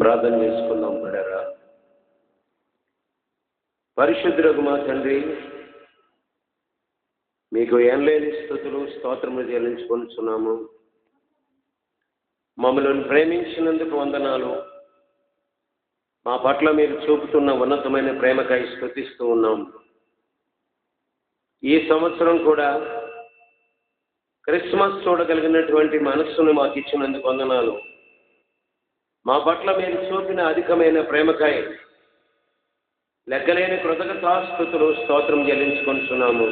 ప్రార్థన చేసుకుందాం పడారా పరిశుద్ధులకు మా తండ్రి మీకు ఏం లేని స్థుతులు స్తోత్రములు చెల్లించుకొనిచున్నాము. మమ్మల్ని ప్రేమించినందుకు వందనాలు. మా పట్ల మీరు చూపుతున్న ఉన్నతమైన ప్రేమకై స్థుతిస్తూ ఉన్నాం. ఈ సంవత్సరం కూడా క్రిస్మస్ చూడగలిగినటువంటి మనస్సును మాకు ఇచ్చినందుకు వందనాలు. మా పట్ల మీరు చూపిన అధికమైన ప్రేమకై లెక్కలేని కృతజ్ఞతాస్థుతులు స్తోత్రం చెల్లించుకుంటున్నాము.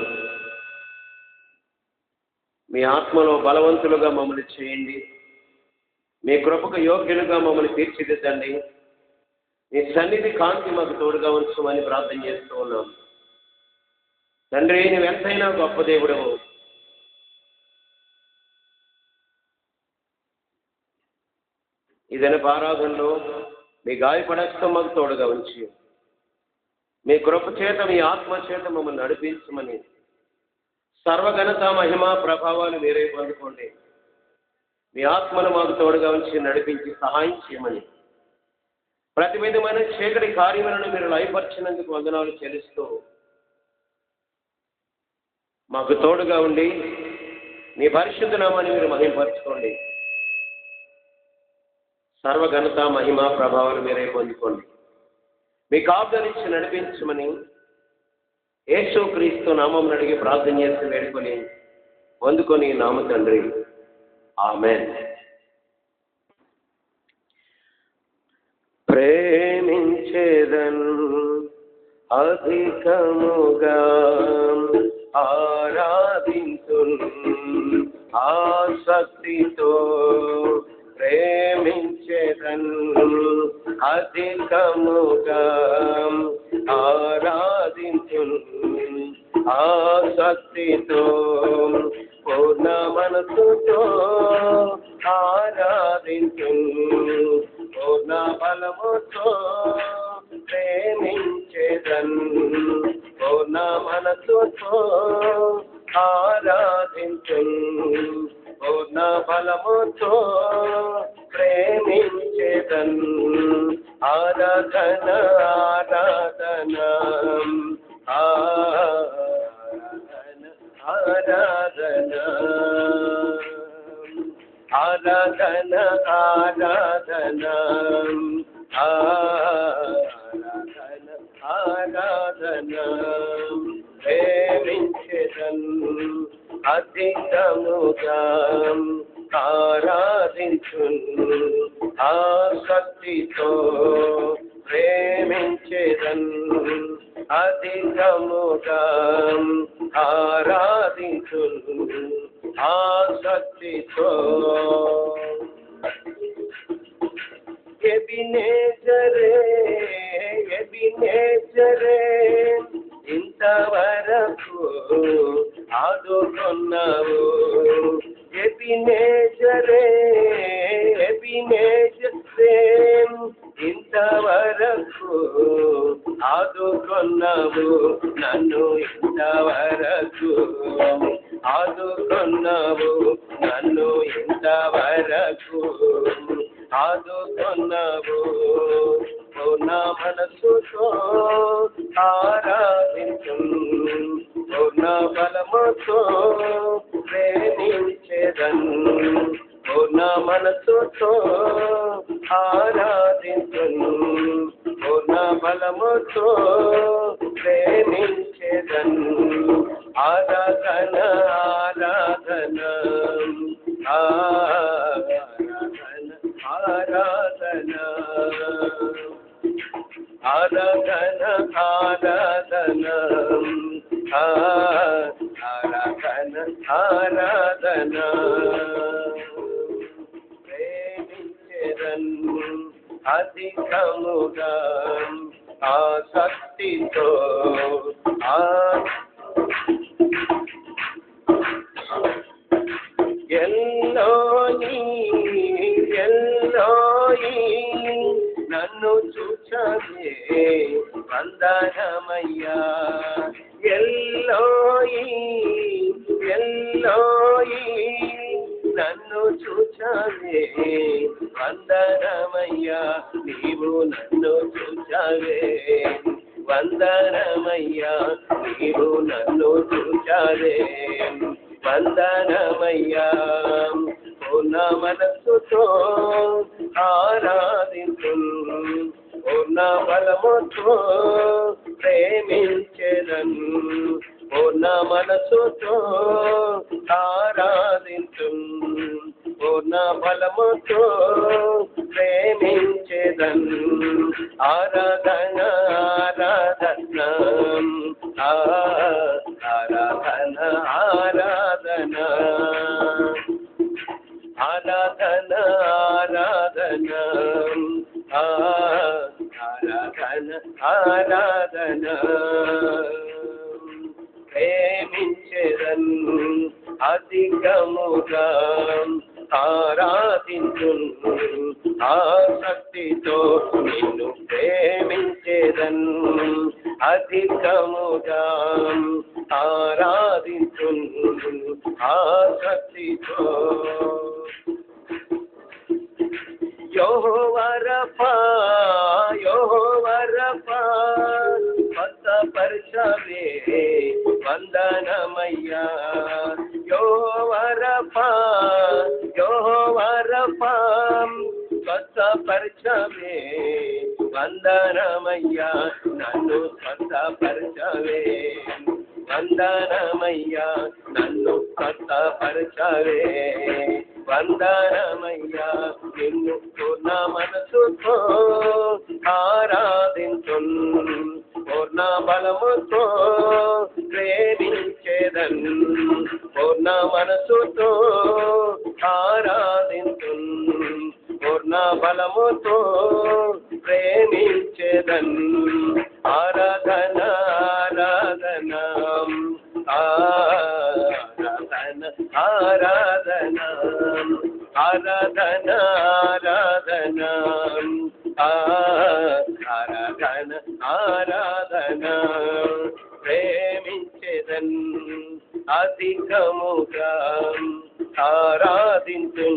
మీ ఆత్మలో బలవంతులుగా మమ్మల్ని చేయండి. మీ కృపకు యోగ్యులుగా మమ్మల్ని తీర్చిదిద్దండి. మీ సన్నిధి కాంతి మాకు తోడుగా ఉంచమని ప్రార్థన చేస్తూ ఉన్నాం తండ్రి నువ్వు ఎంతైనా గొప్ప దేవుడవు. ఇదన ఆరాధనలో మీ గాయపడస్తం మాకు తోడుగా ఉంచి మీ కృప చేత మీ ఆత్మ చేత మమ్మల్ని నడిపించమని సర్వఘనత మహిమ ప్రభావాలు మీరే పొందుకోండి. మీ ఆత్మను మాకు తోడుగా ఉంచి నడిపించి సహాయం చేయమని ప్రతి విధమైన చీకటి కార్యములను మీరు లయపరిచినందుకు వందనాలు చెల్లిస్తూ మాకు తోడుగా ఉండి మీ పరిశుద్ధ నామాన్ని మీరు మహిమపరచుకోండి సర్వఘనత మహిమ ప్రభావాలు మీరే పొందుకోండి. మీకు ఆజ్ఞనిచ్చి నడిపించమని యేసు క్రీస్తు నామం అడిగి ప్రార్థన చేసి వేడుకొని పొందుకొని నామ తండ్రి. ఆమె ప్రేమించేదన్ అధికముగా ఆరాధించు ఆసక్తితో ప్రేమించేదను అధికముగా ఆరాధించు ఆసక్తితో పూర్ణ మనసుతో ఆరాధించు పూర్ణ బలముతో ప్రేమించేదన్ పూర్ణ మనసుతో ఆరాధించు పూర్ణ బలముతో ప్రేమించేదన్. ఆరాధన ఆరాధన. ఆరాధన ఆరాధన ఆరాధన. ఆరాధన ఆరాధన. అధికముగా ఆరాధించు ఆసక్తితో ప్రేమించేదన్. అధికముగా ఆరాధించు ఆసక్తితో ఎబినేజరే ఎబినేజరే ఇంతవరకు ఆదుకున్నావు. ఎబినేజరే ఎబినేజరే ఇంతవరకు ఆదుకున్నావు. నన్ను ఇంతవరకు ఆదుకున్నావు. నన్ను ఇంతవరకు ఆదుకున్నావు. మనసుతో నా మనసుతో ఆరాధించు నా బలముతో ప్రేమించేదన్ నా మనసుతో ఆరాధించను నా బలముతో ప్రేమించేదన్ ఆరాధన ఆరాధన. ఆ அரகன ஆராதனம் அரகன ஆராதனம் ప్రేమించరన్ అధికముగా ఆసక్తితో ఆ చూచే వందనమయ్యా. ఎల్లోయి ఎల్లోయి నన్ను చూచే వందనమయ్యా. నీవు నన్ను చూచావే వందనమయ్యా. నీవు నన్ను చూచావే వందనమయ్యా. పూర్ణ మనస్సుతో ఆరాధించు పూర్ణ బలముతో ప్రేమించెదను. పూర్ణ మనసుతో ఆరాధించు పూర్ణ బలముతో ప్రేమించెదను. ఆరాధన ఆరాధన परशवे वन्दनमय्या। ఆరాధన ఆరాధన ఆరాధన. ప్రేమించేదన్ అధికముగా ఆరాధించు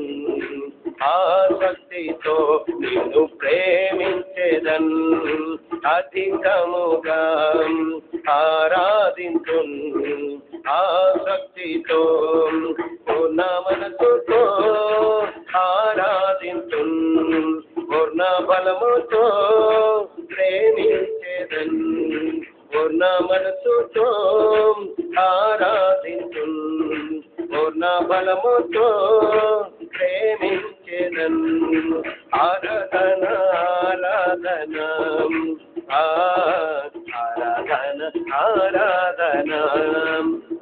ఆసక్తితో నిన్ను ప్రేమించేదన్ అధికముగా ఆరాధించు ఆసక్తితో పూర్ణ మనసుతో పూర్ణ మనసుతో ఆరాధించు పూర్ణ బలముతో ప్రేమించేదన్ ఆరాధన ఆరాధన. ఆరాధన ఆరాధన.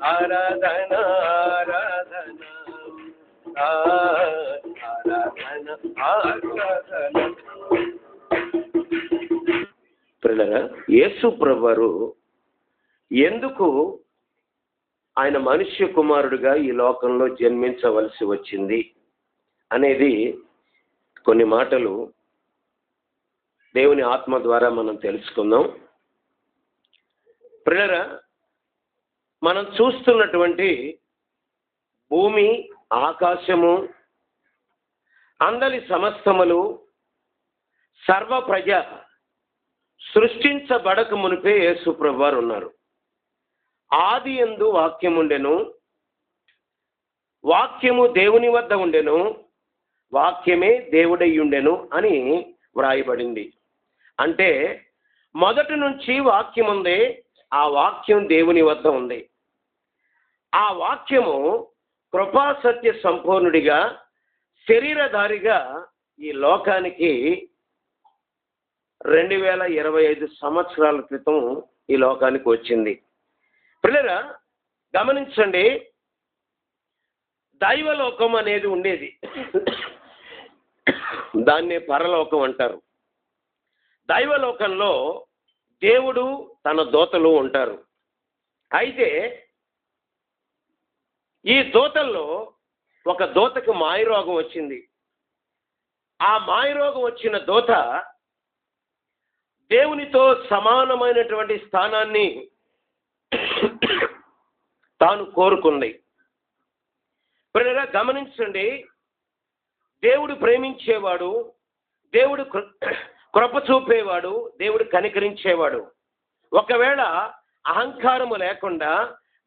ఆరాధన ఆరాధన. ఆరాధన ఆరాధన. పిల్లరా యేసు ప్రభువారు ఎందుకు ఆయన మనుష్య కుమారుడిగా ఈ లోకంలో జన్మించవలసి వచ్చింది అనేది కొన్ని మాటలు దేవుని ఆత్మ ద్వారా మనం తెలుసుకుందాం. ప్రియులరా మనం చూస్తున్నటువంటి భూమి ఆకాశము అందరి సమస్తములు సర్వ ప్రజ సృష్టించబడక మునిపే యేసు ప్రభువారు ఉన్నారు. ఆది ఎందు వాక్యం ఉండెను వాక్యము దేవుని వద్ద ఉండెను. వాక్యమే దేవుడయ్యుండెను అని వ్రాయబడింది. అంటే మొదటి నుంచి వాక్యం ఉంది ఆ వాక్యం దేవుని వద్ద ఉంది. ఆ వాక్యము కృపాసత్య సంపూర్ణుడిగా శరీరధారిగా ఈ లోకానికి రెండు వేల ఇరవై ఐదు సంవత్సరాల క్రితం ఈ లోకానికి వచ్చింది. పిల్లరా గమనించండి దైవలోకం అనేది ఉండేది. దాన్నే పరలోకం అంటారు. దైవలోకంలో దేవుడు తన దోతలు ఉంటారు. అయితే ఈ దోతల్లో ఒక దోతకు మాయరోగం వచ్చింది. ఆ మాయరోగం వచ్చిన దోత దేవునితో సమానమైనటువంటి స్థానాన్ని తాను కోరుకుంది పిల్లరా గమనించండి దేవుడు ప్రేమించేవాడు దేవుడు కృ- కృప చూపేవాడు దేవుడు కనికరించేవాడు. ఒకవేళ అహంకారము లేకుండా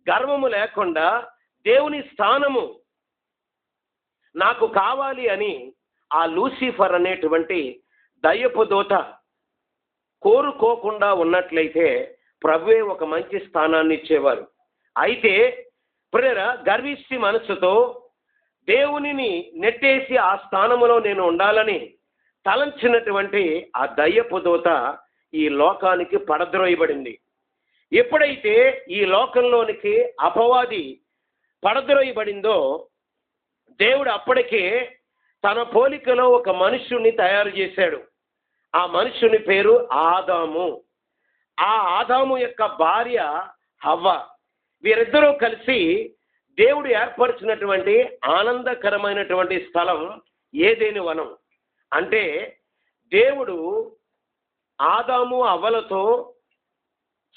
గర్వము లేకుండా దేవుని స్థానము నాకు కావాలి అని ఆ లూసిఫర్ అనేటువంటి దయ్యపు దూత కోరుకోకుండా ఉన్నట్లయితే ప్రభువే ఒక మంచి స్థానాన్ని ఇచ్చేవారు. అయితే ప్రేర గర్విష్టి మనసుతో దేవునిని నెట్టేసి ఆ స్థానములో నేను ఉండాలని తలంచినటువంటి ఆ దయ్యపు దూత ఈ లోకానికి పడద్రోయబడింది. ఎప్పుడైతే ఈ లోకంలోనికి అపవాది పడద్రోయబడిందో దేవుడు అప్పటికే తన పోలికలో ఒక మనుష్యుని తయారు చేశాడు. ఆ మనుష్యుని పేరు ఆదాము. ఆ ఆదాము యొక్క భార్య హవ్వ. వీరిద్దరూ కలిసి దేవుడు ఏర్పరిచినటువంటి ఆనందకరమైనటువంటి స్థలం ఏదేని వనం? అంటే దేవుడు ఆదాము అవ్వలతో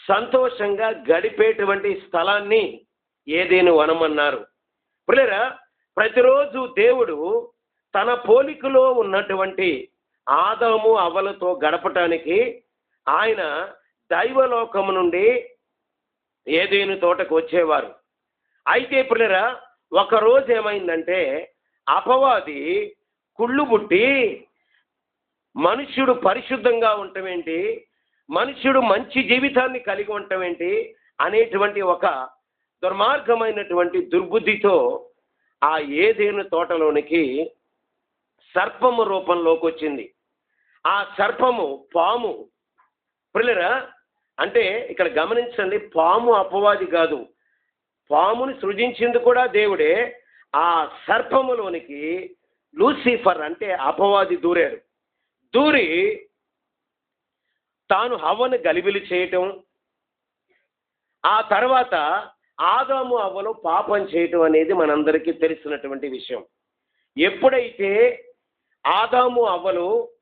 సంతోషంగా గడిపేటువంటి స్థలాన్ని ఏదేని వనం అన్నారు. పిల్లరా ప్రతిరోజు దేవుడు తన పోలికలో ఉన్నటువంటి ఆదాము అవ్వలతో గడపటానికి ఆయన దైవలోకము నుండి ఏదేని తోటకు వచ్చేవారు. అయితే పిల్లరా ఒక రోజు ఏమైందంటే అపవాది కుళ్ళు పుట్టి మనుష్యుడు పరిశుద్ధంగా ఉండటం ఏంటి మనుష్యుడు మంచి జీవితాన్ని కలిగి ఉండటం ఏంటి అనేటువంటి ఒక దుర్మార్గమైనటువంటి దుర్బుద్ధితో ఆ ఏదేను తోటలోనికి సర్పము రూపంలోకి వచ్చింది. ఆ సర్పము పాము పిల్లరా అంటే ఇక్కడ గమనించండి పాము అపవాది కాదు. పాముని సృజించింది కూడా దేవుడే. ఆ సర్పములోనికి లూసిఫర్ అంటే అపవాది దూరాడు దూరి తాను హవ్వను గలిబిలి చేయటం ఆ తర్వాత ఆదాము అవ్వలు పాపం చేయటం అనేది మనందరికీ తెలిసినటువంటి విషయం. ఎప్పుడైతే ఆదాము అవ్వలు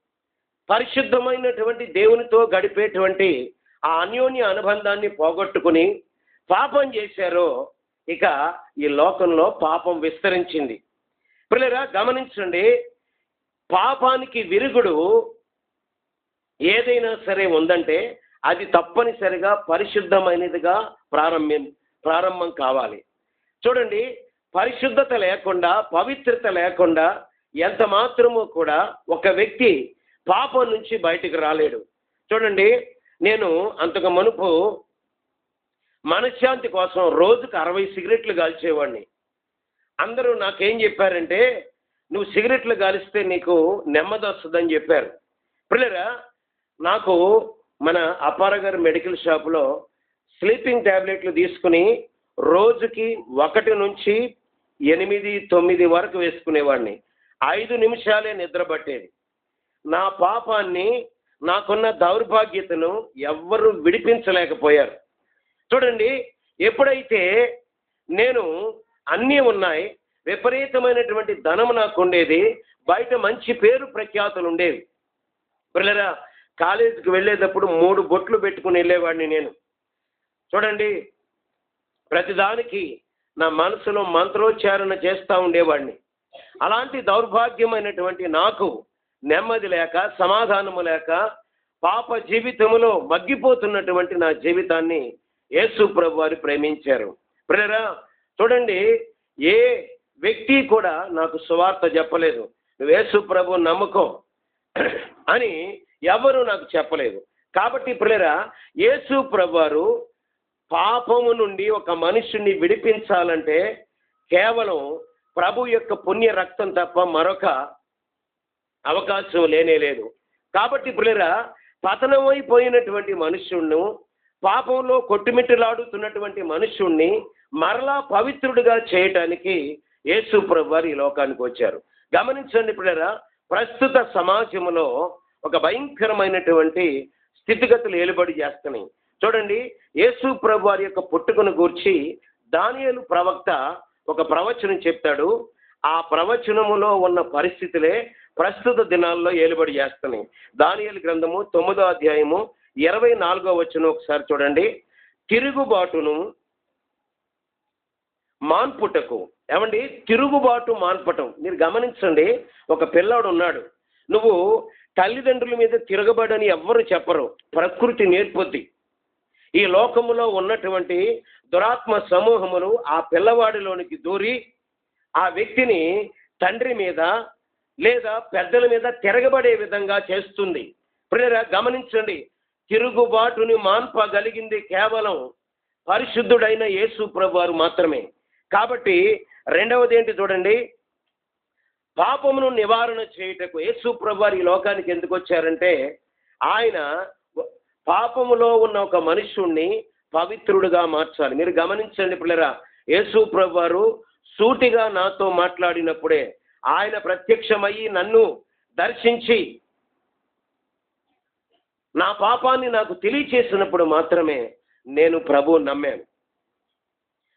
పరిశుద్ధమైనటువంటి దేవునితో గడిపేటువంటి ఆ అన్యోన్య అనుబంధాన్ని పోగొట్టుకుని పాపం చేశారో ఇక ఈ లోకంలో పాపం విస్తరించింది. పిల్లరా గమనించండి పాపానికి విరుగుడు ఏదైనా సరే ఉందంటే అది తప్పనిసరిగా పరిశుద్ధమైనదిగా ప్రారంభం ప్రారంభం కావాలి. చూడండి పరిశుద్ధత లేకుండా పవిత్రత లేకుండా ఎంత మాత్రమో కూడా ఒక వ్యక్తి పాపం నుంచి బయటికి రాలేడు. చూడండి నేను అంతకు మునుపు మనశ్శాంతి కోసం రోజుకు అరవై సిగరెట్లు కాల్చేవాడిని. అందరూ నాకేం చెప్పారంటే నువ్వు సిగరెట్లు కాలిస్తే నీకు నెమ్మది వస్తుందని చెప్పారు. పిల్లరా నాకు మన అపార మెడికల్ షాపులో స్లీపింగ్ ట్యాబ్లెట్లు తీసుకుని రోజుకి ఒకటి నుంచి ఎనిమిది తొమ్మిది వరకు వేసుకునేవాడిని. ఐదు నిమిషాలే నిద్ర పట్టేది. నా పాపాన్ని నాకున్న దౌర్భాగ్యతను ఎవ్వరు విడిపించలేకపోయారు. చూడండి ఎప్పుడైతే నేను అన్నీ ఉన్నాయి విపరీతమైనటువంటి ధనం నాకు ఉండేది బయట మంచి పేరు ప్రఖ్యాతులు ఉండేవి. పిల్లరా కాలేజీకి వెళ్ళేటప్పుడు మూడు బొట్లు పెట్టుకుని వెళ్ళేవాడిని నేను. చూడండి ప్రతిదానికి నా మనసులో మంత్రోచ్చారణ చేస్తూ ఉండేవాడిని. అలాంటి దౌర్భాగ్యమైనటువంటి నాకు నెమ్మది లేక సమాధానము లేక పాప జీవితములో మగ్గిపోతున్నటువంటి నా జీవితాన్ని యేసు ప్రభు వారు ప్రేమించారు. ప్రేరా చూడండి ఏ వ్యక్తి కూడా నాకు సువార్త చెప్పలేదు. నువ్వు యేసు ప్రభు నమ్మకం అని ఎవరు నాకు చెప్పలేదు. కాబట్టి ప్రేరా యేసు ప్రభు వారు పాపము నుండి ఒక మనుషుని విడిపించాలంటే కేవలం ప్రభు యొక్క పుణ్య రక్తం తప్ప మరొక అవకాశం లేనే లేదు. కాబట్టి పిల్లరా పతనమైపోయినటువంటి మనుష్యుణ్ణి పాపంలో కొట్టుమిట్టులాడుతున్నటువంటి మనుష్యుణ్ణి మరలా పవిత్రుడిగా చేయటానికి యేసు ప్రభువారు ఈ లోకానికి వచ్చారు. గమనించండి పిల్లరా ప్రస్తుత సమాజంలో ఒక భయంకరమైనటువంటి స్థితిగతులు ఏలుబడి చేస్తున్నాయి. చూడండి యేసు ప్రభు వారి యొక్క పుట్టుకను గూర్చి దానియలు ప్రవక్త ఒక ప్రవచనం చెప్తాడు. ఆ ప్రవచనములో ఉన్న పరిస్థితులే ప్రస్తుత దినాల్లో ఏలుబడి చేస్తున్నాయి. దానియలు గ్రంథము తొమ్మిదో అధ్యాయము ఇరవై నాలుగో వచ్చిన ఒకసారి చూడండి. తిరుగుబాటును మాన్పుటకు. ఏమండి? తిరుగుబాటు మాన్పటం. మీరు గమనించండి ఒక పిల్లాడు ఉన్నాడు. నువ్వు తల్లిదండ్రుల మీద తిరగబడని ఎవ్వరు చెప్పరు. ప్రకృతి నేర్పొద్ది. ఈ లోకములో ఉన్నటువంటి దురాత్మ సమూహములు ఆ పిల్లవాడిలోనికి దూరి ఆ వ్యక్తిని తండ్రి మీద లేదా పెద్దల మీద తిరగబడే విధంగా చేస్తుంది. ప్రియరా గమనించండి. తిరుగుబాటుని మాన్పగలిగింది కేవలం పరిశుద్ధుడైన యేసు ప్రభువారు మాత్రమే. కాబట్టి రెండవది ఏంటి చూడండి. పాపమును నివారణ చేయుటకు యేసు ప్రభువారు ఈ లోకానికి ఎందుకు వచ్చారంటే ఆయన పాపములో ఉన్న ఒక మనుష్యుణ్ణి పవిత్రుడుగా మార్చాలి. మీరు గమనించండి పిల్లరా యేసు ప్రభువారు సూటిగా నాతో మాట్లాడినప్పుడే ఆయన ప్రత్యక్షమయ్యి నన్ను దర్శించి నా పాపాన్ని నాకు తెలియచేసినప్పుడు మాత్రమే నేను ప్రభు నమ్మాను.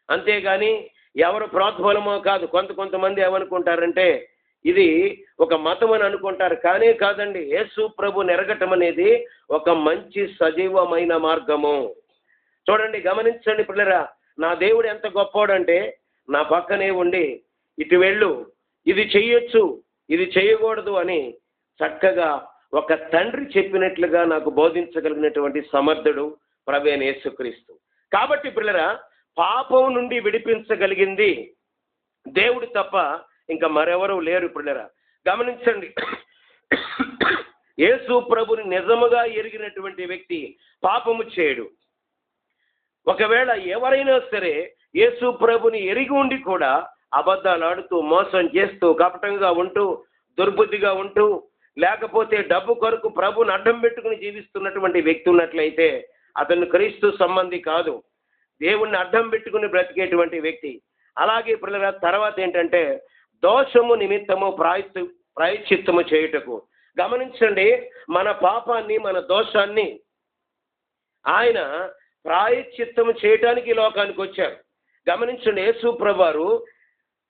అంతేగాని ఎవరు ప్రోత్బలమో కాదు కొంత కొంతమంది ఏమనుకుంటారంటే ఇది ఒక మతం అని అనుకుంటారు. కానీ కాదండి యేసు ప్రభు నెరగటం అనేది ఒక మంచి సజీవమైన మార్గము. చూడండి గమనించండి పిల్లరా నా దేవుడు ఎంత గొప్పోడంటే నా పక్కనే ఉండి ఇటు వెళ్ళు ఇది చెయ్యొచ్చు ఇది చేయకూడదు అని చక్కగా ఒక తండ్రి చెప్పినట్లుగా నాకు బోధించగలిగినటువంటి సమర్థుడు ప్రవేణ యేసుక్రీస్తు. కాబట్టి పిల్లరా పాపం నుండి విడిపించగలిగింది దేవుడు తప్ప ఇంకా మరెవరూ లేరు పిల్లరా. గమనించండి యేసు ప్రభుని నిజముగా ఎరిగినటువంటి వ్యక్తి పాపము చేయడు. ఒకవేళ ఎవరైనా సరే యేసు ప్రభుని ఎరిగి ఉండి కూడా అబద్ధాలు ఆడుతూ మోసం చేస్తూ కపటంగా ఉంటూ దుర్బుద్ధిగా ఉంటూ లేకపోతే డబ్బు కొరకు ప్రభుని అడ్డం పెట్టుకుని జీవిస్తున్నటువంటి వ్యక్తి ఉన్నట్లయితే అతను క్రీస్తు సంబంధి కాదు. దేవుణ్ణి అడ్డం పెట్టుకుని బ్రతికేటువంటి వ్యక్తి. అలాగే పిల్లల తర్వాత ఏంటంటే దోషము నిమిత్తము ప్రాయత్ ప్రాయశ్చిత్తము చేయుటకు. గమనించండి మన పాపాన్ని మన దోషాన్ని ఆయన ప్రాయశ్చిత్తము చేయటానికి లోకానికి వచ్చారు. గమనించండి యేసు ప్రభువారు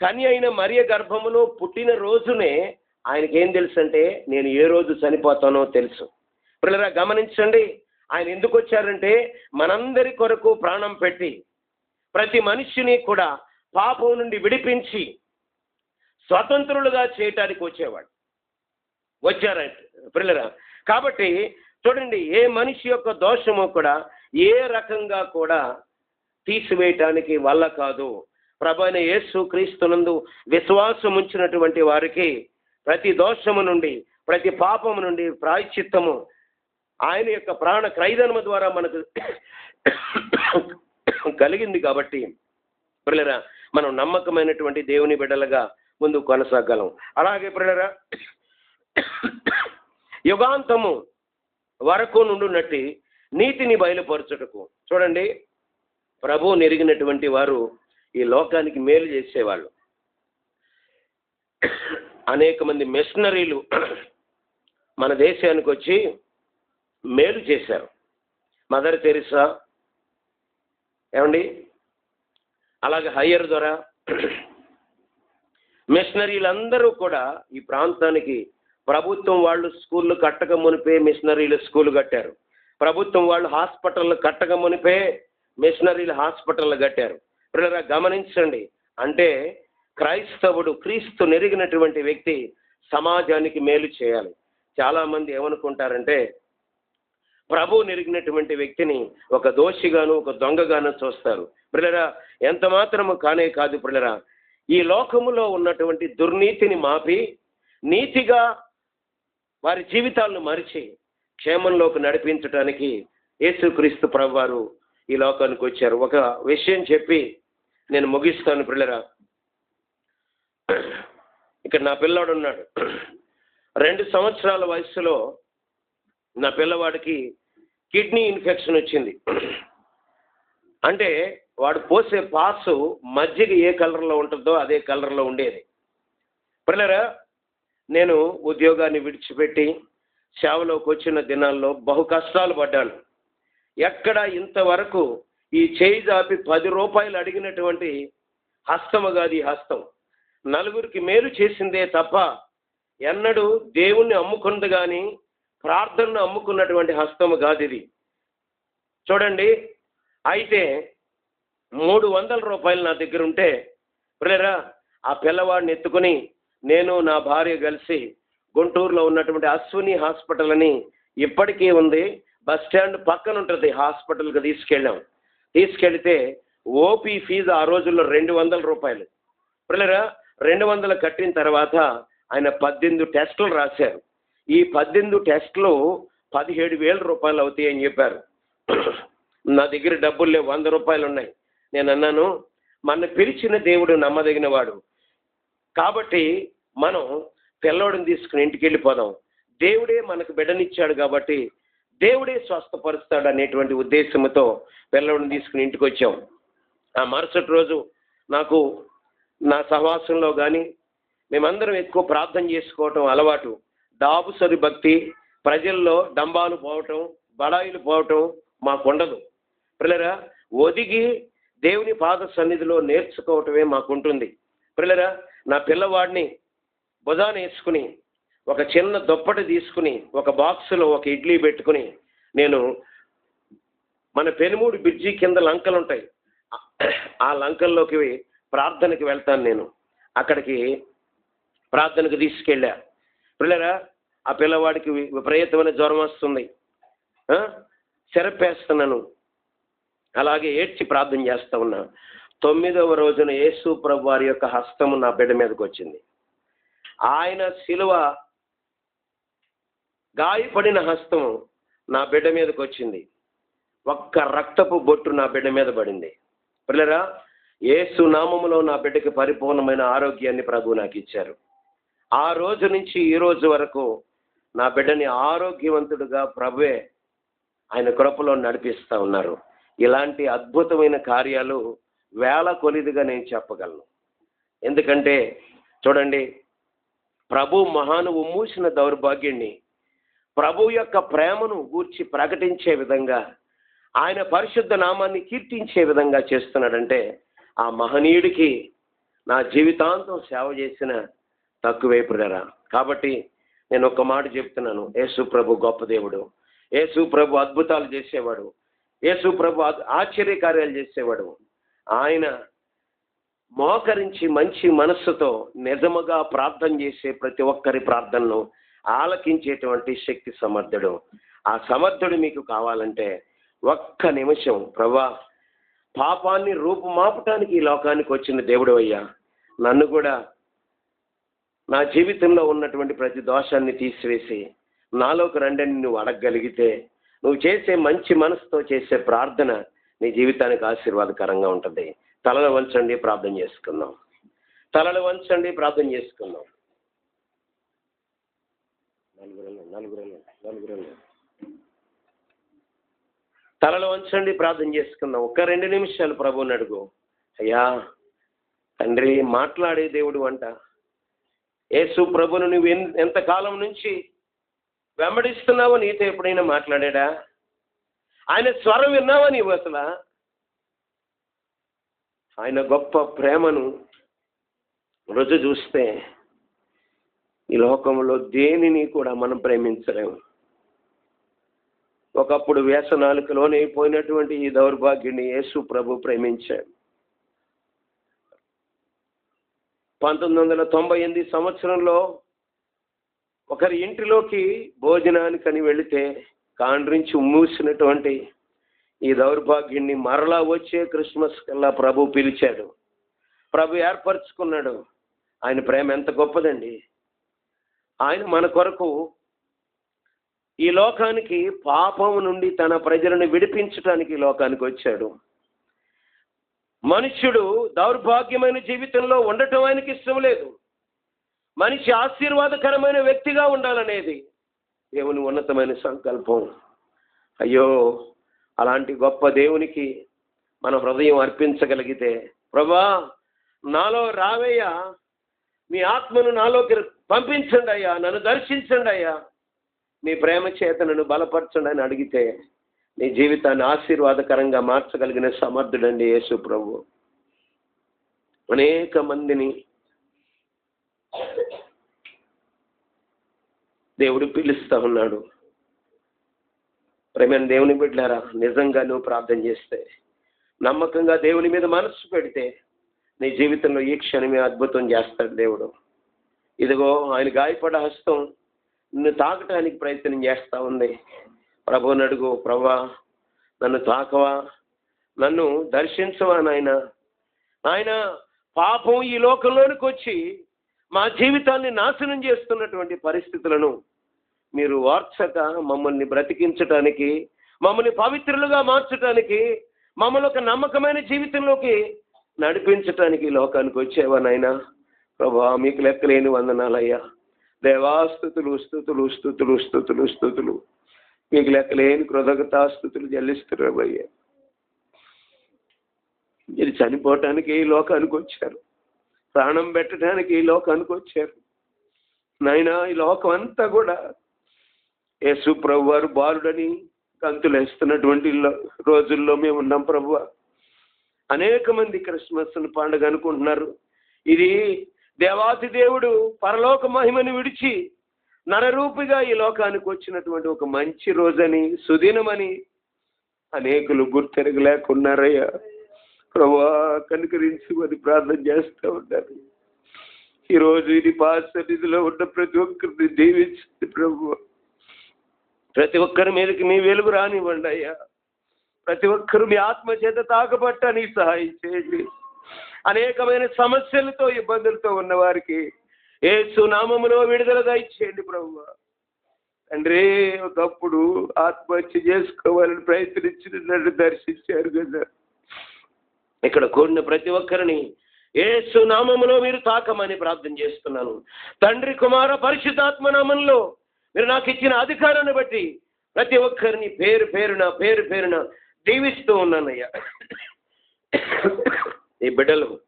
కానీ అయిన మరియ గర్భములో పుట్టిన రోజునే ఆయనకి ఏం తెలుసు అంటే నేను ఏ రోజు చనిపోతానో తెలుసు. పిల్లరా గమనించండి ఆయన ఎందుకు వచ్చారంటే మనందరి కొరకు ప్రాణం పెట్టి ప్రతి మనిషిని కూడా పాపం నుండి విడిపించి స్వతంత్రులుగా చేయటానికి వచ్చేవాడు. వచ్చారంట పిల్లరా. కాబట్టి చూడండి ఏ మనిషి యొక్క దోషము కూడా ఏ రకంగా కూడా తీసివేయటానికి వల్ల కాదు. ప్రభైన యేసు క్రీస్తునందు విశ్వాసం ఉంచినటువంటి వారికి ప్రతి దోషము నుండి ప్రతి పాపము నుండి ప్రాయశ్చిత్తము ఆయన యొక్క ప్రాణ క్రైదనము ద్వారా మనకు కలిగింది కాబట్టి పిల్లరా మనం నమ్మకమైనటువంటి దేవుని బిడ్డలుగా ముందు కొనసాగలం. అలాగే పిల్లరా యుగాంతము వరకు నుండునట్టి నీతిని బయలుపరచుటకు చూడండి ప్రభు నెరిగినటువంటి వారు ఈ లోకానికి మేలు చేసేవాళ్ళు. అనేక మంది మిషనరీలు మన దేశానికి వచ్చి మేలు చేశారు. మదర్ తెరిసా ఏమండి? అలాగే హయ్యర్ ద్వారా మిషనరీలందరూ కూడా ఈ ప్రాంతానికి ప్రభుత్వం వాళ్ళు స్కూళ్ళు కట్టక మునిపే మిషనరీలు స్కూల్ కట్టారు. ప్రభుత్వం వాళ్ళు హాస్పిటల్ కట్టక మునిపే మిషనరీలు హాస్పిటల్ కట్టారు. పిల్లరా గమనించండి. అంటే క్రైస్తవుడు క్రీస్తు నెరిగినటువంటి వ్యక్తి సమాజానికి మేలు చేయాలి. చాలామంది ఏమనుకుంటారంటే ప్రభు నెరిగినటువంటి వ్యక్తిని ఒక దోషిగాను ఒక దొంగగాను చూస్తారు. పిల్లరా ఎంత మాత్రము కానే కాదు పిల్లరా ఈ లోకములో ఉన్నటువంటి దుర్నీతిని మాపి నీతిగా వారి జీవితాలను మరిచి క్షేమంలోకి నడిపించడానికి యేసుక్రీస్తు ప్రభు వారు ఈ లోకానికి వచ్చారు. ఒక విషయం చెప్పి నేను ముగిస్తాను పిల్లరా ఇక్కడ నా పిల్లాడు ఉన్నాడు. రెండు సంవత్సరాల వయసులో నా పిల్లవాడికి కిడ్నీ ఇన్ఫెక్షన్ వచ్చింది. అంటే వాడు పోసే పాసు మజ్జిగ ఏ కలర్లో ఉంటుందో అదే కలర్లో ఉండేది. పిల్లరా నేను ఉద్యోగాన్ని విడిచిపెట్టి సేవలోకి వచ్చిన దినాల్లో బహు కష్టాలు పడ్డాను. ఎక్కడ ఇంతవరకు ఈ చేయి జాపి పది రూపాయలు అడిగినటువంటి హస్తము కాదు ఈ హస్తం. నలుగురికి మేలు చేసిందే తప్ప ఎన్నడూ దేవుణ్ణి అమ్ముకున్నది కానీ ప్రార్థనను అమ్ముకున్నటువంటి హస్తము కాదు ఇది. చూడండి అయితే మూడు వందల రూపాయలు నా దగ్గర ఉంటే పిల్లరా ఆ పిల్లవాడిని ఎత్తుకుని నేను నా భార్య కలిసి గుంటూరులో ఉన్నటువంటి అశ్విని హాస్పిటల్ అని ఇప్పటికీ ఉంది. బస్ స్టాండ్ పక్కన ఉంటుంది హాస్పిటల్కి తీసుకెళ్ళాం. తీసుకెళ్తే ఓపీ ఫీజు ఆ రోజుల్లో రెండు వందల రూపాయలు. పిల్లరా రెండు వందలు కట్టిన తర్వాత ఆయన పద్దెనిమిది టెస్టులు రాశారు. ఈ పద్దెనిమిది టెస్టులు పదిహేడు వేల రూపాయలు అవుతాయి అని చెప్పారు. నా దగ్గర డబ్బులు లేవు వంద రూపాయలు ఉన్నాయి. నేను అన్నాను మన పిలిచిన దేవుడు నమ్మదగిన వాడు కాబట్టి మనం పిల్లోడిని తీసుకుని ఇంటికి వెళ్ళిపోదాం. దేవుడే మనకు బిడ్డనిచ్చాడు కాబట్టి దేవుడే స్వస్థపరుస్తాడు అనేటువంటి ఉద్దేశంతో పిల్లవాడిని తీసుకుని ఇంటికి వచ్చాం. ఆ మరుసటి రోజు నాకు నా సహవాసంలో కానీ మేమందరం ఎక్కువ ప్రార్థన చేసుకోవటం అలవాటు. దాబుసరి భక్తి ప్రజల్లో డంబాలు పోవటం బడాయిలు పోవటం మాకుండదు. పిల్లరా ఒదిగి దేవుని పాద సన్నిధిలో నేర్చుకోవటమే మాకుంటుంది. పిల్లరా నా పిల్లవాడిని భుజాన వేసుకుని ఒక చిన్న దుప్పటి తీసుకుని ఒక బాక్సులో ఒక ఇడ్లీ పెట్టుకుని నేను మన పెనుమూడి బ్రిడ్జి కింద లంకలు ఉంటాయి. ఆ లంకల్లోకి ప్రార్థనకి వెళ్తాను నేను. అక్కడికి ప్రార్థనకు తీసుకెళ్ళా. పిల్లరా ఆ పిల్లవాడికి విపరీతమైన జ్వరం వస్తుంది. చెరపేస్తున్నాను. అలాగే ఏడ్చి ప్రార్థన చేస్తూ ఉన్నా. తొమ్మిదవ రోజున యేసు ప్రభు వారి యొక్క హస్తము నా బిడ్డ మీదకి వచ్చింది. ఆయన శిలువ గాయపడిన హస్తం నా బిడ్డ మీదకి వచ్చింది. ఒక్క రక్తపు బొట్టు నా బిడ్డ మీద పడింది. పిల్లరా ఏసు నామములో నా బిడ్డకి పరిపూర్ణమైన ఆరోగ్యాన్ని ప్రభు నాకు ఇచ్చారు. ఆ రోజు నుంచి ఈ రోజు వరకు నా బిడ్డని ఆరోగ్యవంతుడుగా ప్రభువే ఆయన కృపలో నడిపిస్తూ ఉన్నారు. ఇలాంటి అద్భుతమైన కార్యాలు వేల కొలిదిగా నేను చెప్పగలను. ఎందుకంటే చూడండి ప్రభు మహానువు మూసిన దౌర్భాగ్యాన్ని ప్రభు యొక్క ప్రేమను గూర్చి ప్రకటించే విధంగా ఆయన పరిశుద్ధ నామాన్ని కీర్తించే విధంగా చేస్తున్నాడంటే ఆ మహనీయుడికి నా జీవితాంతం సేవ చేసిన తక్కువే ప్రియరా కాబట్టి నేను ఒక మాట చెప్తున్నాను. యేసు ప్రభు గొప్ప దేవుడు. యేసు ప్రభు అద్భుతాలు చేసేవాడు. యేసు ప్రభు ఆశ్చర్యకార్యాలు చేసేవాడు. ఆయన మోకరించి మంచి మనస్సుతో నిజముగా ప్రార్థన చేసే ప్రతి ఒక్కరి ప్రార్థనను ఆలకించేటువంటి శక్తి సమర్థుడు. ఆ సమర్థుడు మీకు కావాలంటే ఒక్క నిమిషం ప్రభా పాపాన్ని రూపుమాపటానికి ఈ లోకానికి వచ్చిన దేవుడు అయ్యా. నన్ను కూడా నా జీవితంలో ఉన్నటువంటి ప్రతి దోషాన్ని తీసివేసి నాలోకి రండని నువ్వు అడగగలిగితే నువ్వు చేసే మంచి మనసుతో చేసే ప్రార్థన నీ జీవితానికి ఆశీర్వాదకరంగా ఉంటుంది. తలలు వంచండి ప్రార్థన చేసుకుందాం. తలలు వంచండి ప్రార్థన చేసుకుందాం. నలుగురు నలుగురు నలుగురు తలలో వంచండి ప్రార్థన చేసుకుందాం. ఒక రెండు నిమిషాలు ప్రభువుని అడుగు. అయ్యా తండ్రి మాట్లాడే దేవుడు అంట. యేసు ప్రభును నువ్వు ఎంత కాలం నుంచి వెంబడిస్తున్నావో నీతో ఎప్పుడైనా మాట్లాడా ఆయన స్వరం విన్నావా నీవు అసలు? ఆయన గొప్ప ప్రేమను రుజు చూస్తే ఈ లోకంలో దేనిని కూడా మనం ప్రేమించలేము. ఒకప్పుడు వ్యసనాలకు పోయినటువంటి ఈ దౌర్భాగ్యుని యేసు ప్రభు ప్రేమించాడు. పంతొమ్మిది వందల తొంభై ఎనిమిది సంవత్సరంలో ఒకరి ఇంటిలోకి భోజనానికని వెళితే కాండ్రించి మూసినటువంటి ఈ దౌర్భాగ్యుణ్ణి మరలా వచ్చే క్రిస్మస్ కల్లా ప్రభు పిలిచాడు. ప్రభు ఏర్పరచుకున్నాడు. ఆయన ప్రేమ ఎంత గొప్పదండి. ఆయన మన కొరకు ఈ లోకానికి పాపం నుండి తన ప్రజలను విడిపించడానికి లోకానికి వచ్చాడు. మనుష్యుడు దౌర్భాగ్యమైన జీవితంలో ఉండటం ఆయనకి ఇష్టం లేదు. మనిషి ఆశీర్వాదకరమైన వ్యక్తిగా ఉండాలనేది దేవుని ఉన్నతమైన సంకల్పం. అయ్యో అలాంటి గొప్ప దేవునికి మన హృదయం అర్పించగలిగితే ప్రభా నాలో రావయ్యా మీ ఆత్మను నాలోకి పంపించండి అయ్యా నన్ను దర్శించండి అయ్యా. మీ ప్రేమ చేత నన్ను బలపరచండి అని అడిగితే నీ జీవితాన్ని ఆశీర్వాదకరంగా మార్చగలిగిన సమర్థుడండి యేసు ప్రభు. అనేక మందిని దేవుడు పిలుస్తా ఉన్నాడు. ప్రేమైన దేవుని బిడ్డారా నిజంగా నువ్వు ప్రార్థన చేస్తే నమ్మకంగా దేవుని మీద మనసు పెడితే నీ జీవితంలో ఈ క్షణమే అద్భుతం చేస్తాడు దేవుడు. ఇదిగో ఆయన గాయపడ హస్తం నిన్ను తాకటానికి ప్రయత్నం చేస్తా ఉంది. ప్రభు నడుగు ప్రభా నన్ను తాకవా? నన్ను దర్శించవా నాయన? ఆయన పాపం ఈ లోకంలోనికి వచ్చి మా జీవితాన్ని నాశనం చేస్తున్నటువంటి పరిస్థితులను మీరు వార్చక మమ్మల్ని బ్రతికించటానికి మమ్మల్ని పవిత్రులుగా మార్చటానికి మమ్మల్ని ఒక నమ్మకమైన జీవితంలోకి నడిపించటానికి ఈ లోకానికి వచ్చేవా నాయనా ప్రభా మీకు లెక్కలేని వందనాలయ్యా. దేవాస్థుతులు స్థుతులు స్థుతులు స్థుతులు స్థుతులు మీకు లెక్కలేని కృతజ్ఞతాస్థుతులు చెల్లిస్తున్నారు అయ్యా. మీరు చనిపోవటానికి ఈ లోకానికి వచ్చారు. ప్రాణం పెట్టడానికి ఈ లోకానికి వచ్చారు. నాయనా ఈ లోకం అంతా కూడా యేసు ప్రభు వారు బాలుడని కంతులు వేస్తున్నటువంటి రోజుల్లో మేము ఉన్నాం ప్రభు. అనేక మంది క్రిస్మస్ పండుగ అనుకుంటున్నారు. ఇది దేవాతి దేవుడు పరలోక మహిమని విడిచి నరరూపిగా ఈ లోకానికి వచ్చినటువంటి ఒక మంచి రోజని సుదినమని అనేకులు గుర్తెరగలేకున్నారయ్యా. ప్రభా కనుకరించి మరి ప్రార్థన చేస్తూ ఉన్నారు. ఈరోజు ఇది పాస్ ఉన్న ప్రతి ఒక్కరిని దీవించింది ప్రభు. ప్రతి ఒక్కరి మీదకి మీ వెలుగు రానివ్వండి అయ్యా. ప్రతి ఒక్కరు మీ ఆత్మ చేత తాకబట్టని సహాయం చేయండి. అనేకమైన సమస్యలతో ఇబ్బందులతో ఉన్న వారికి ఏసు నామములో విడుదల దయచేయండి ప్రభు తండ్రి ఒకప్పుడు ఆత్మహత్య చేసుకోవాలని ప్రయత్నించినట్టు దర్శించారు కదా. ఇక్కడ కూడిన ప్రతి ఒక్కరిని ఏసు సునామములో మీరు తాకమని ప్రార్థన చేస్తున్నాను. తండ్రి కుమార పరిశుద్ధాత్మ నామంలో మీరు నాకు ఇచ్చిన అధికారాన్ని బట్టి ప్రతి ఒక్కరిని పేరు పేరున పేరు పేరున దీవిస్తూ ఉన్నానయ్యా. ఈ బిడ్డలు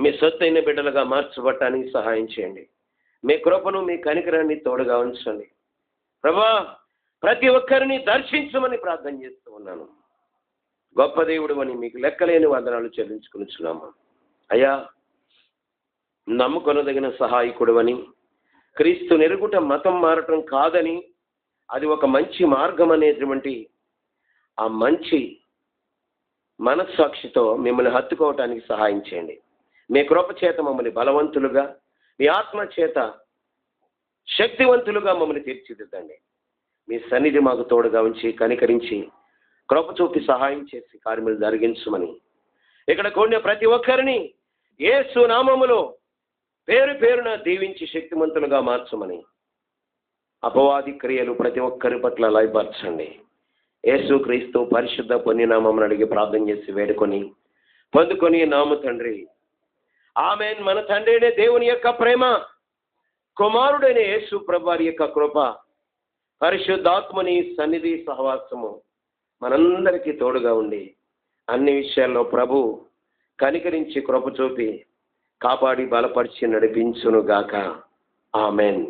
మీ సొత్తైన బిడ్డలుగా మార్చబట్టానికి సహాయం చేయండి. మీ కృపను మీ కనికరాన్ని తోడుగా ఉంచండి. ప్రభా ప్రతి ఒక్కరిని దర్శించమని ప్రార్థన చేస్తూ ఉన్నాను. గొప్ప దేవుడు అని మీకు లెక్కలేని వందనాలు చెల్లించుకునిచున్నాము? అయ్యా నమ్ముకొనదగిన సహాయకుడు అని క్రీస్తు నెరుగుట మతం మారటం కాదని అది ఒక మంచి మార్గం అనేటువంటి ఆ మంచి మనస్సాక్షితో మిమ్మల్ని హత్తుకోవటానికి సహాయం చేయండి. మీ కృప చేత మమ్మల్ని బలవంతులుగా మీ ఆత్మ చేత శక్తివంతులుగా మమ్మల్ని తీర్చిదిద్దండి. మీ సన్నిధి మాకు తోడుగా ఉంచి కనికరించి కృప చూపి సహాయం చేసి కార్యములు జరిగించమని. ఇక్కడ కూడిన ప్రతి ఒక్కరిని ఏ నామములో పేరు పేరున దీవించి శక్తిమంతులుగా మార్చమని. అపవాది క్రియలు ప్రతి ఒక్కరి పట్ల లయపరచండి. యేసు క్రీస్తు పరిశుద్ధ పుణ్యనామం అడిగి ప్రార్థన చేసి వేడుకొని పొందుకొని నామ తండ్రి. ఆమెన్. మన తండ్రి దేవుని యొక్క ప్రేమ కుమారుడైన యేసు ప్రభారి యొక్క కృప పరిశుద్ధాత్మని సన్నిధి సహవాసము మనందరికీ తోడుగా ఉండి అన్ని విషయాల్లో ప్రభు కనికరించి కృప చూపి కాపాడి బలపరిచి నడిపించును గాక ఆమెన్.